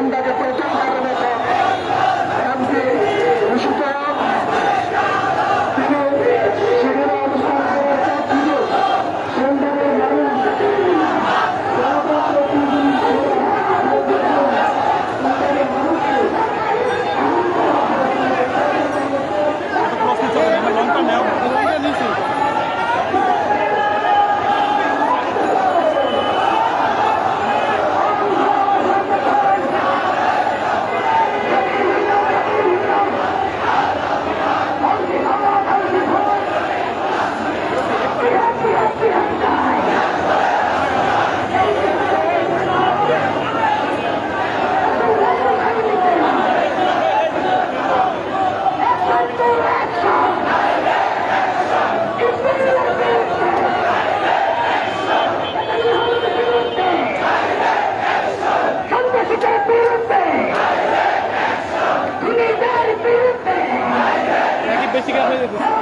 Amanda Investiga redes.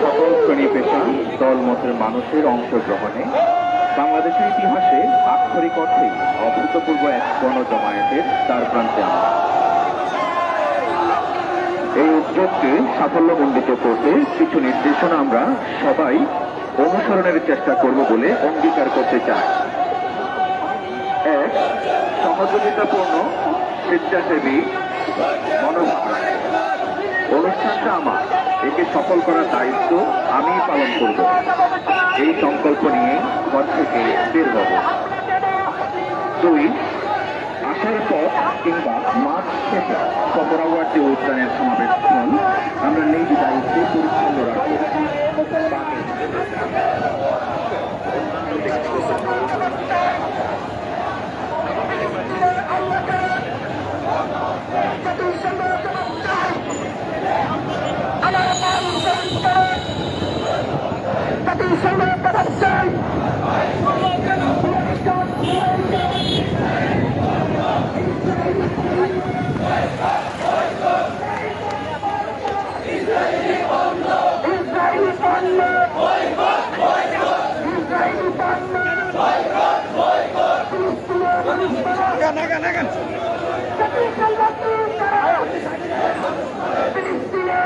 সকল শ্রেণি পেশা দলমতের মানুষের অংশগ্রহণে বাংলাদেশের ইতিহাসে আক্ষরিক অর্থে অভূতপূর্ব এক গণজমায়েতের তার প্রান্তে আমরা এই উদ্যোগকে সাফল্যমণ্ডিত করতে কিছু নির্দেশনা আমরা সবাই অনুসরণের চেষ্টা করব বলে অঙ্গীকার করতে চাই। এক, সহযোগিতাপূর্ণ, স্বেচ্ছাসেবী মনোভাব অনুষ্ঠানটা আমার, একে সফল করার দায়িত্ব আমিই পালন করব। এই সংকল্প নিয়ে ঘর থেকে বের হব। দুই আসার পথ কিংবা মাঠ থেকে কপরাওয়ার্ডি উদ্যানের সমাবেশ স্থল আমরা নিজ দায়িত্বে পরিচ্ছন্ন রাখব।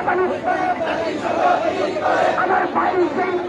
মানুষ আমার ভাই শহীদ